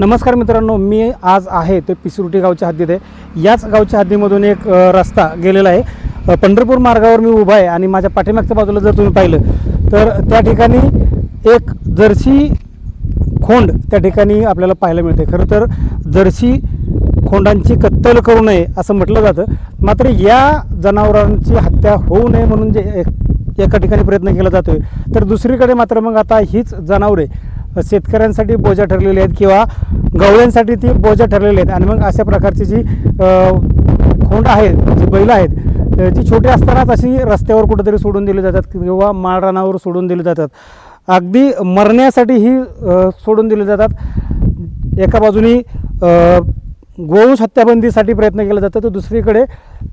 नमस्कार मित्रांनो मी आज आहे ते पिसुर्टी गावच्या हद्दीत आहे. याच गावच्या हद्दीमधून एक रस्ता गेलेला आहे. पंढरपूर मार्गावर मी उभा आहे आणि माझ्या पाठीमागच्या बाजूला जर तुम्ही पाहिलं तर त्या ठिकाणी एक जर्सी खोंड त्या ठिकाणी आपल्याला पाहायला मिळते. खरं तर जर्सी खोंडांची कत्तल करू नये असं म्हटलं जातं. मात्र या जनावरांची हत्या होऊ नये म्हणून जे एका ठिकाणी प्रयत्न केला जातोय तर दुसरीकडे मात्र मग आता हीच जनावरे शेतकऱ्यांसाठी बोजा ठरलेले आहेत किंवा गवळ्यांसाठी ती बोजा ठरलेले आहेत. आणि मग अशा प्रकारची जी खोंड आहेत जी बैलं आहेत जी छोटी असतानाच अशी रस्त्यावर कुठेतरी सोडून दिली जातात किंवा माळरानावर सोडून दिली जातात. अगदी मरण्यासाठी ही सोडून दिली जातात. एका बाजूनी गोवंश हत्याबंदीसाठी प्रयत्न केला जातो तर दुसरीकडे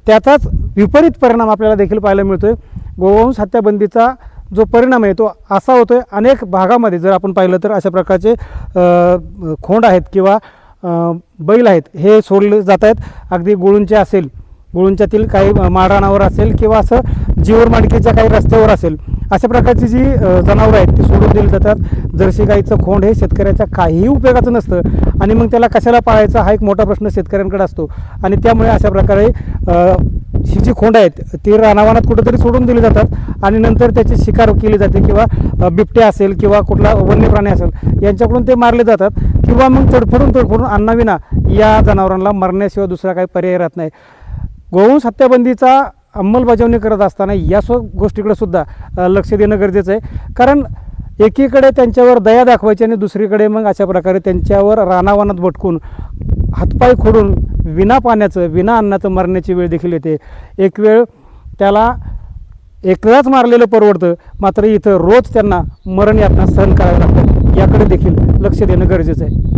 त्याचाच विपरीत परिणाम आपल्याला देखील पाहायला मिळतो आहे गोवंश हत्याबंदीचा जो परिणाम आहे तो असा होतो आहे अनेक भागामध्ये जर आपण पाहिलं तर अशा प्रकारचे खोंड आहेत किंवा बैल आहेत हे सोडले जात आहेत. अगदी गुळूंचे असेल गुळूंच्यातील काही माळरानावर असेल किंवा असं जीवर मांडकीच्या काही रस्त्यावर असेल अशा प्रकारची जी जनावरं आहेत ती सोडून दिली जातात. जर्सी गाईचं खोंड हे शेतकऱ्याच्या काहीही उपयोगाचं नसतं आणि मग त्याला कशाला पाळायचा हा एक मोठा प्रश्न शेतकऱ्यांकडे असतो. आणि त्यामुळे अशा प्रकारे ही जी खोंड आहेत ती रानावानात कुठंतरी सोडून दिली जातात आणि नंतर त्याची शिकार केली जाते किंवा बिबटे असेल किंवा कुठला वन्य प्राणी असेल यांच्याकडून ते मारले जातात किंवा मग तडफडून तडफडून अन्नाविना या जनावरांना मरण्याशिवाय दुसरा काही पर्याय राहत नाही. गोवंश हत्याबंदीचा अंमलबजावणी करत असताना या सो गोष्टीकडे सुद्धा लक्ष देणं गरजेचं आहे. कारण एकीकडे त्यांच्यावर दया दाखवायची आणि दुसरीकडे मग अशा प्रकारे त्यांच्यावर रानावानात भटकून हातपाय खोडून विना पाण्याचं विना अन्नाचं मरण्याची वेळ देखील येते. एक वेळ त्याला एकदाच मारलेलं परवडतं मात्र इथं रोज त्यांना मरण यातना सहन करावं लागतं. याकडे देखील लक्ष देणं गरजेचं आहे.